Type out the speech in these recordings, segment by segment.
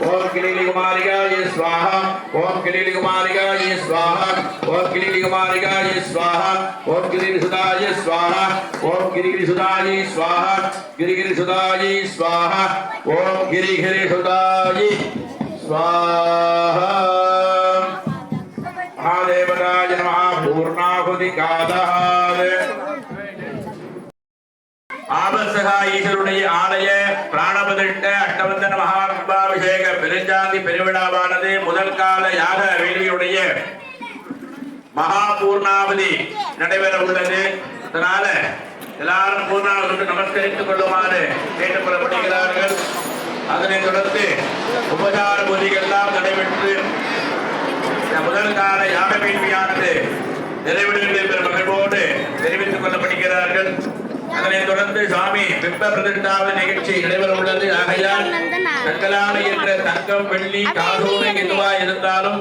ओम किलीली कुमारिका, ये स्वाहा। ओम किलीली कुमारिका, ये स्वाहा। ओम किलीली कुमारिका, ये स्वाहा। ओम किलीली सुधा, ये स्वाहा। ओम गिरिगिरि सुधा, ये स्वाहा। गिरिगिरि सुधा, ये स्वाहा। ओम गिरिगिरि सुधा, ये स्वाहा। महादेवराज नमः, पूर्णाहुति कादः ஆபசகாயிகளுடைய ஆலய பிராணபதிட்ட அட்டவந்தன மகா பெருஞ்சாந்தி பெருவிழாவானது முதல் கால யாக வேலியுடைய மகா பூர்ணாவதி நடைபெற உள்ளது. அதனால எல்லாரும் பூர்ணாவதி நமஸ்கரித்துக் கொள்ளுமாறு கேட்டுக்கொள்ளப்படுகிறார்கள் அதனைத் தொடர்ந்து உபசார பூஜைகள் நடைபெற்று முதல் கால யாக வேள்வியானது நிறைவடைந்து பெறும் மகிழ்வோடு தெரிவித்துக் கொள்ளப்படுகிறார்கள். அதனைத் தொடர்ந்து சுவாமி பிம்ப பிரதிஷ்டாவது நிகழ்ச்சி நடைபெற உள்ளது. ஆகையால் தங்களான என்ற தங்கம் வெள்ளி காசோடு எதுவா இருந்தாலும்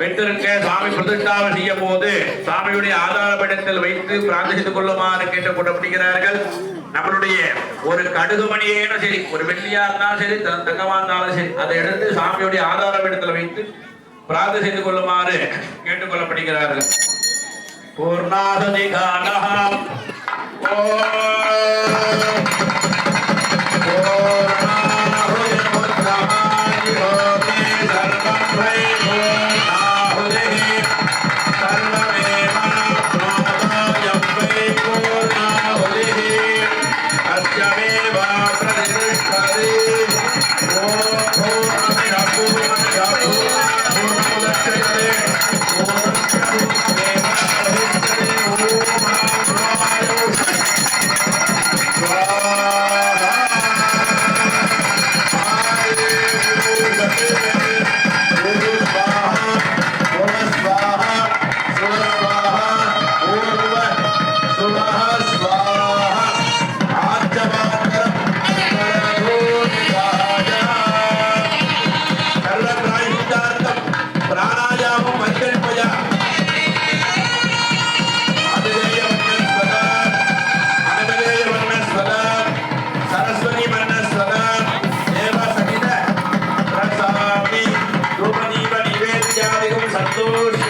வைத்திருக்க சுவாமி பிரதிஷ்டாவை செய்யும் போது சுவாமியுடைய ஆதாரப்படத்தில் வைத்து பிரார்த்தித்துக் கொள்ளுமாறு கேட்டுக் கொள்ளப்படுகிறார்கள் நம்மளுடைய ஒரு கடுகு மணியேனும் சரி ஒரு வெள்ளியா இருந்தாலும் சரி தங்கமா இருந்தாலும் சரி அதை எடுத்து சுவாமியுடைய ஆதாரப்படத்தில் வைத்து பிரார்த்தனை செய்து கொள்ளுமாறு கேட்டுக் கொள்ளப்படுகிறார்கள். பூர்ணாசதி காணஹாம் ¡Oh!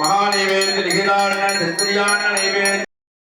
மகாநேவேந்து நிகிலான நைவேந்து